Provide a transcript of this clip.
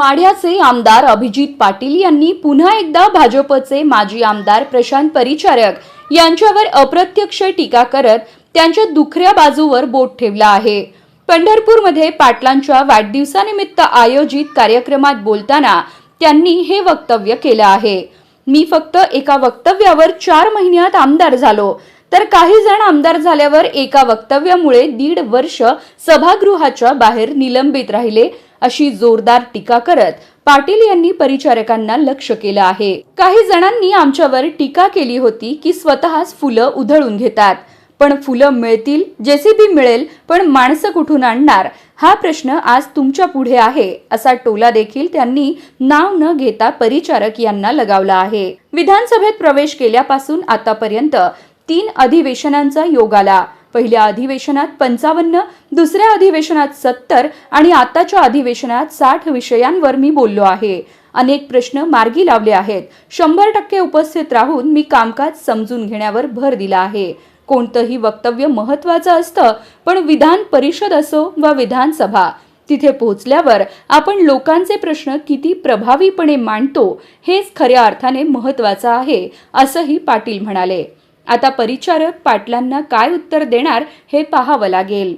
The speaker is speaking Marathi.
माढ्याचे आमदार अभिजित पाटील यांनी पुन्हा एकदा भाजपचे माजी आमदार प्रशांत परिचारक यांच्यावर अप्रत्यक्ष टीका करत त्यांच्या दुखऱ्या बाजूवर बोट ठेवला आहे. पंढरपूरमध्ये पाटलांच्या वाढदिवसानिमित्त आयोजित कार्यक्रमात बोलताना त्यांनी हे वक्तव्य केलं आहे. मी फक्त एका वक्तव्यावर चार महिन्यात आमदार झालो. तर काही जण आमदार झाल्यावर एका वक्तव्यामुळे दीड वर्ष सभागृहाच्या बाहेर निलंबित राहिले. अशी जोरदार टीका करत पाटील यांनी परिचारकांना लक्ष केलं आहे. काही जणांनी आमच्यावर टीका केली होती की स्वतःच फुलं उधळून घेतात. पण फुलं मिळतील जेसीबी मिळेल पण माणसं कुठून आणणार? हा प्रश्न आज तुमच्यापुढे आहे असा टोला देखील त्यांनी नाव न घेता परिचारक यांना लगावला आहे. विधानसभेत प्रवेश केल्यापासून आतापर्यंत तीन अधिवेशनांचा योग आला. पहिल्या अधिवेशनात पंचावन्न दुसऱ्या अधिवेशनात सत्तर आणि आताच्या अधिवेशनात साठ विषयांवर मी बोललो आहे. अनेक प्रश्न मार्गी लावले आहेत. शंभर टक्के उपस्थित राहून मी कामकाज समजून घेण्यावर भर दिला आहे. कोणतंही वक्तव्य महत्वाचं असतं पण विधान परिषद असो वा विधानसभा तिथे पोहोचल्यावर आपण लोकांचे प्रश्न किती प्रभावीपणे मांडतो हेच खऱ्या अर्थाने महत्वाचं आहे असंही पाटील म्हणाले. आता परिचारक पाटलांना काय उत्तर देणार हे पाहावं लागेल.